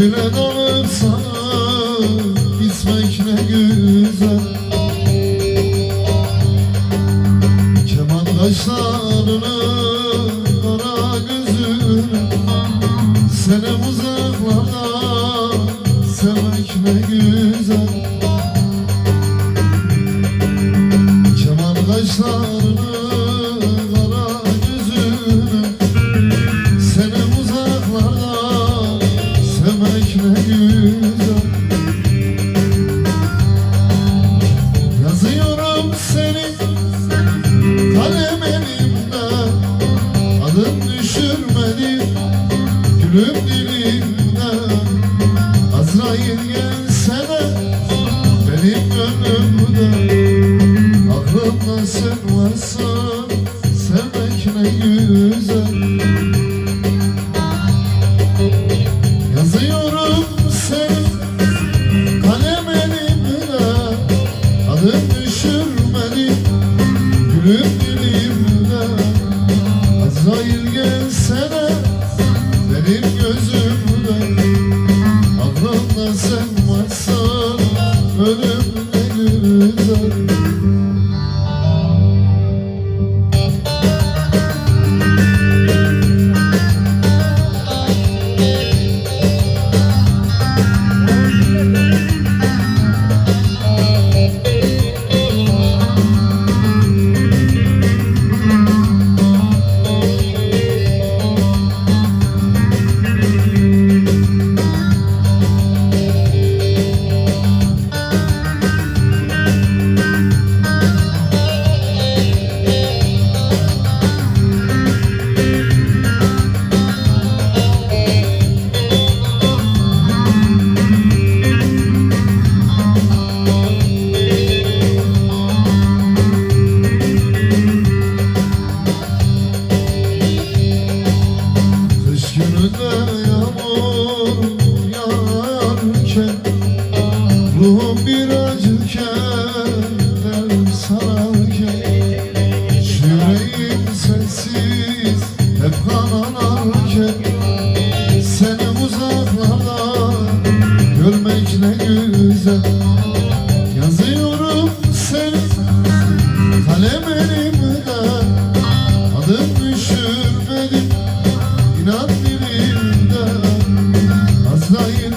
Öyle dalıp sana ne güzel. Keman kaşlarını kara gözünü Seni uzaklarda sevmek ne güzel. Keman kaşlarını ne güzel Yazıyorum seni kalem elimde düşürmedi gülüm dilimde Azrail gelsene benim gönlümde Aklımda sen varsan sevmek ne güzel gülüm görmek ne güzel. Yazıyorum seni kalem elimde Adım düşürmedim İnan dilimde Azrail